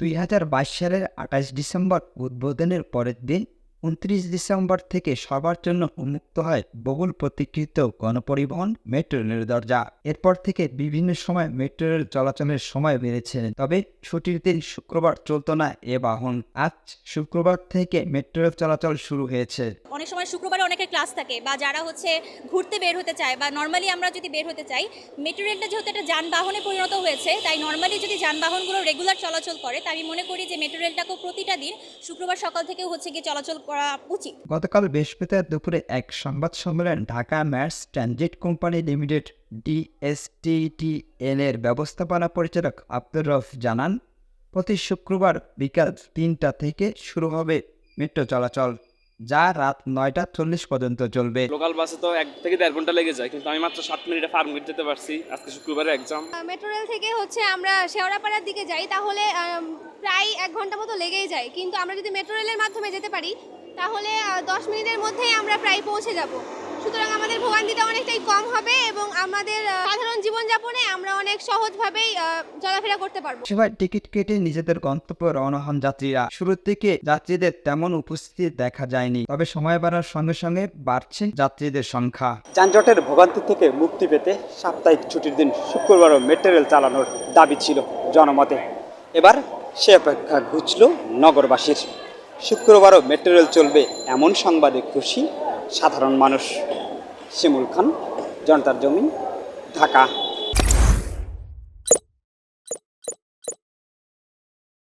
দুই হাজার বাইশ সালের আঠাশ ডিসেম্বর উদ্বোধনের পরের দিন উনত্রিশ ডিসেম্বর থেকে সবার জন্য উন্মুক্ত হয় বহুল প্রতীক্ষিত গণপরিবহন, মেট্রো রেলের দরজা। এরপর থেকে বিভিন্ন সময় মেট্রো রেল চলাচলের সময় বেড়েছে, তবে ছুটির দিন শুক্রবার চলত না এ বাহন। আজ শুক্রবার থেকে মেট্রো রেল চলাচল শুরু হয়েছে। অনেক সময় শুক্রবারে অনেকের ক্লাস থাকে বা যারা হচ্ছে ঘুরতে বের হতে চায় বা নর্মালি আমরা যদি বের হতে চাই, মেট্রো রেলটা যেহেতু একটা যানবাহনে পরিণত হয়েছে, তাই নর্মালি যদি যানবাহনগুলো রেগুলার চলাচল করে তাই আমি মনে করি যে মেট্রো রেলটাকেও প্রতিটা দিন শুক্রবার সকাল থেকে হচ্ছে গিয়ে চলাচল করা উচিত। গতকাল বৃহস্পতিবার দুপুরে এক সংবাদ সম্মেলন Dhaka mass transit company limited DSTTL এর ব্যবস্থাপনা পরিচালক আব্দুর রফ জানান প্রতি শুক্রবার বিকাল তিনটা থেকে শুরু হবে মেট্রো চলাচল যা রাত নয়টা চল্লিশ পর্যন্ত চলবে। লোকাল বাসে তো এক থেকে দেড় ঘণ্টা লেগে যায় কিন্তু আমি মাত্র সাত মিনিটে ফার্ম গেট যেতে পারছি আজকে শুক্রবারে এক্সাম মেট্রো রেল থেকে হচ্ছে আমরা শেওড়াপাড়ার দিকে যাই তাহলে প্রায় এক ঘণ্টা মতো লেগেই যায় কিন্তু আমরা যদি মেট্রো রেলের মাধ্যমে যেতে পারি তাহলে দশ মিনিটের মধ্যেই আমরা প্রায় পৌঁছে যাব। সুতরাং আমাদের ভোগান্তিটা অনেকটাই কম হবে এবং আমাদের সাধারণ জীবনযাপনে আমরা অনেক সহজভাবেই চলাফেরা করতে পারব। সেবার টিকিট কেটে নিজেদের গন্তব্যে রওনা হন যাত্রীরা। শুরুর দিকে যাত্রীদের তেমন উপস্থিতি দেখা যায়নি তবে সময় বাড়ার সঙ্গে সঙ্গে বাড়ছে যাত্রীদের সংখ্যা। যানজটের ভোগান্তি থেকে মুক্তি পেতে সাপ্তাহিক ছুটির দিন শুক্রবারও মেটেরিয়াল চালানোর দাবি ছিল জনমতে। এবার সে অপেক্ষা ঘুচল নগরবাসীর। শুক্রবারও মেট্রো রেল চলবে এমন সংবাদে খুশি সাধারণ মানুষ। শিমুল খান জনতার জমিন ঢাকা।